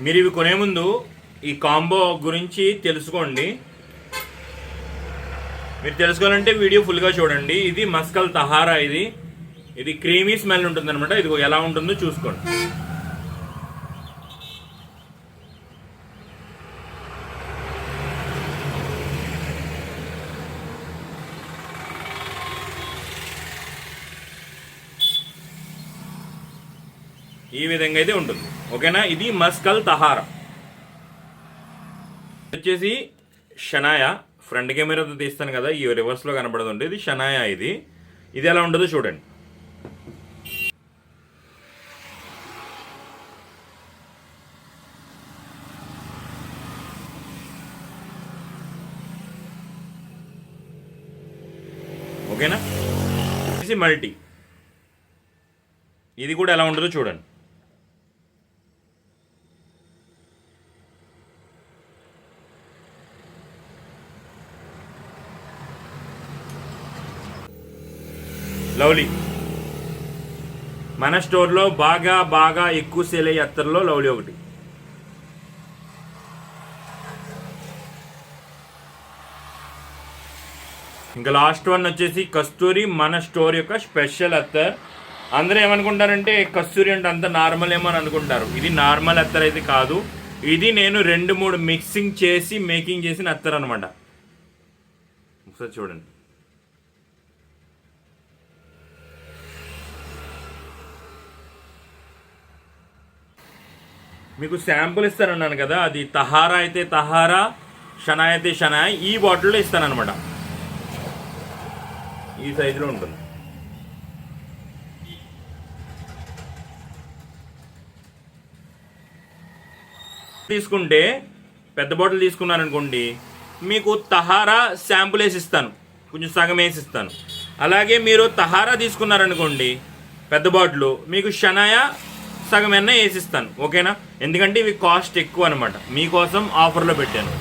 మీరు ఇవి కొనే ముందు ఈ కాంబో గురించి తెలుసుకోండి. మీరు తెలుసుకోవాలంటే వీడియో ఫుల్గా చూడండి. ఇది మస్కల్ తహారా ఇది. ఇది క్రీమీ స్మెల్ ఉంటుంది అనమాట ఇది ఎలా ఉంటుందో చూసుకోండి. ఈ విధంగా అయితే ఉంటుంది. ఓకేనా? ఇది మస్కల్ తహారా. వచ్చేసి షనాయా. ఫ్రంట్ కెమెరాతో తీస్తాను కదా ఈ రివర్స్లో కనబడదు ఇది షనాయా ఇది. ఇది ఎలా ఉండదో చూడండి. ఓకేనా? మల్టీ. ఇది కూడా ఎలా ఉంటుందో చూడండి. లవ్లీ మన స్టోర్లో బాగా బాగా ఎక్కువ సేల్ అయ్యే అత్తర్లో లవ్లీ ఒకటి. ఇంకా లాస్ట్ వన్ వచ్చేసి కస్తూరి మన స్టోర్ యొక్క స్పెషల్ అత్తర్. అందరూ ఏమనుకుంటారంటే కస్తూరి అంటే అంత నార్మల్ ఏమో అని అనుకుంటారు. ఇది నార్మల్ అత్తర్ అయితే కాదు. ఇది నేను రెండు మూడు మిక్సింగ్ చేసి మేకింగ్ చేసిన అత్తర్ అనమాట ఒకసారి చూడండి. మీకు శాంపుల్ ఇస్తానన్నాను కదా అది తహారా అయితే తహారా షనా అయితే షనా ఈ బాటిల్లో ఇస్తానమాట ఈ సైజులో ఉంటుంది. తీసుకుంటే పెద్ద బాటిల్ తీసుకున్నారనుకోండి మీకు తహారా శాంపుల్ వేసి ఇస్తాను. కొంచెం సగం వేసి ఇస్తాను. అలాగే మీరు తహారా తీసుకున్నారనుకోండి పెద్ద బాటిల్ మీకు షనాయా సగం ఎన్న వేసిస్తాను ఓకేనా? ఎందుకంటే ఇవి కాస్ట్ ఎక్కువ అనమాట మీకోసం ఆఫర్లో పెట్టాను.